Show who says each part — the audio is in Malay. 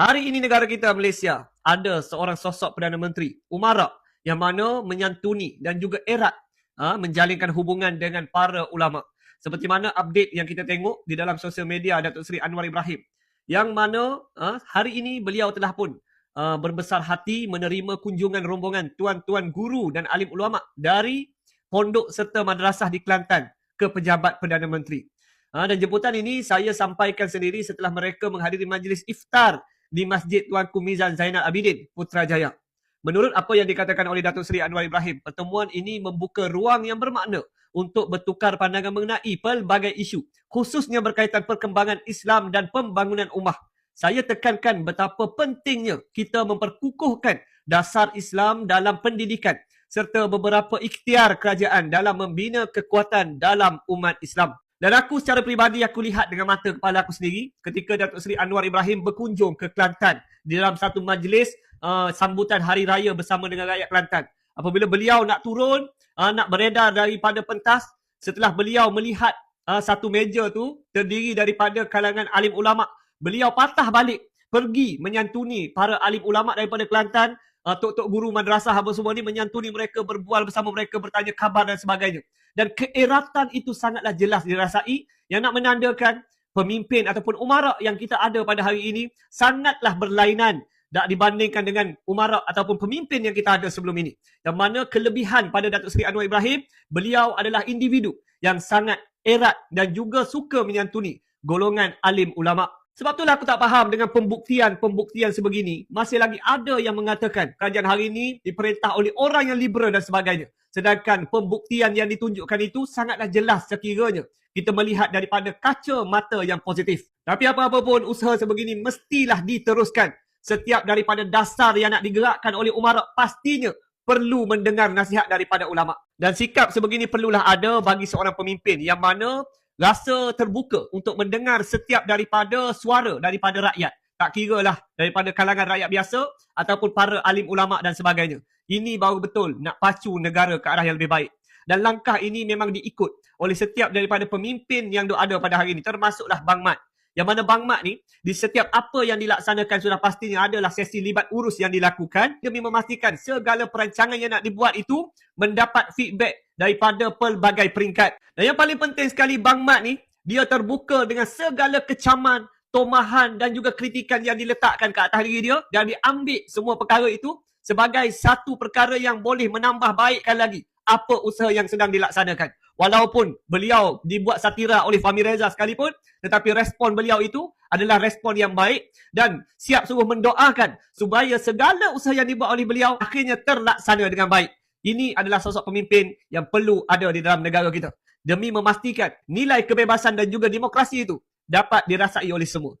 Speaker 1: Hari ini negara kita Malaysia ada seorang sosok Perdana Menteri Umara yang mana menyantuni dan juga erat ha, menjalinkan hubungan dengan para ulama. Seperti mana update yang kita tengok di dalam sosial media Datuk Seri Anwar Ibrahim yang mana ha, hari ini beliau telah pun uh, berbesar hati menerima kunjungan rombongan tuan-tuan guru dan alim ulama dari pondok serta madrasah di Kelantan ke pejabat Perdana Menteri. Ha, dan jemputan ini saya sampaikan sendiri setelah mereka menghadiri majlis iftar di Masjid Tuanku Mizan Zainal Abidin, Putrajaya. Menurut apa yang dikatakan oleh Datuk Seri Anwar Ibrahim, pertemuan ini membuka ruang yang bermakna untuk bertukar pandangan mengenai pelbagai isu, khususnya berkaitan perkembangan Islam dan pembangunan ummah. Saya tekankan betapa pentingnya kita memperkukuhkan dasar Islam dalam pendidikan serta beberapa ikhtiar kerajaan dalam membina kekuatan dalam umat Islam. Dan aku secara peribadi aku lihat dengan mata kepala aku sendiri ketika Datuk Seri Anwar Ibrahim berkunjung ke Kelantan di dalam satu majlis uh, sambutan hari raya bersama dengan rakyat Kelantan. Apabila beliau nak turun, uh, nak beredar daripada pentas, setelah beliau melihat uh, satu meja tu terdiri daripada kalangan alim ulama, beliau patah balik pergi menyantuni para alim ulama daripada Kelantan uh, tok-tok guru madrasah apa semua ni menyantuni mereka, berbual bersama mereka, bertanya khabar dan sebagainya. Dan keeratan itu sangatlah jelas dirasai yang nak menandakan pemimpin ataupun umara yang kita ada pada hari ini sangatlah berlainan tak dibandingkan dengan umara ataupun pemimpin yang kita ada sebelum ini. Yang mana kelebihan pada Datuk Seri Anwar Ibrahim, beliau adalah individu yang sangat erat dan juga suka menyantuni golongan alim ulama sebab itulah aku tak faham dengan pembuktian-pembuktian sebegini. Masih lagi ada yang mengatakan kerajaan hari ini diperintah oleh orang yang liberal dan sebagainya. Sedangkan pembuktian yang ditunjukkan itu sangatlah jelas sekiranya kita melihat daripada kaca mata yang positif. Tapi apa-apa pun usaha sebegini mestilah diteruskan. Setiap daripada dasar yang nak digerakkan oleh umarak pastinya perlu mendengar nasihat daripada ulama. Dan sikap sebegini perlulah ada bagi seorang pemimpin yang mana rasa terbuka untuk mendengar setiap daripada suara daripada rakyat. Tak kira lah daripada kalangan rakyat biasa ataupun para alim ulama dan sebagainya. Ini baru betul nak pacu negara ke arah yang lebih baik. Dan langkah ini memang diikut oleh setiap daripada pemimpin yang ada pada hari ini. Termasuklah Bang Mat. Yang mana Bang Mat ni, di setiap apa yang dilaksanakan sudah pastinya adalah sesi libat urus yang dilakukan demi memastikan segala perancangan yang nak dibuat itu mendapat feedback daripada pelbagai peringkat. Dan yang paling penting sekali Bang Mat ni, dia terbuka dengan segala kecaman, tomahan dan juga kritikan yang diletakkan ke atas diri dia dan diambil semua perkara itu sebagai satu perkara yang boleh menambah baikkan lagi apa usaha yang sedang dilaksanakan. Walaupun beliau dibuat satira oleh Fahmi Reza sekalipun, tetapi respon beliau itu adalah respon yang baik dan siap suruh mendoakan supaya segala usaha yang dibuat oleh beliau akhirnya terlaksana dengan baik. Ini adalah sosok pemimpin yang perlu ada di dalam negara kita. Demi memastikan nilai kebebasan dan juga demokrasi itu dapat dirasai oleh semua.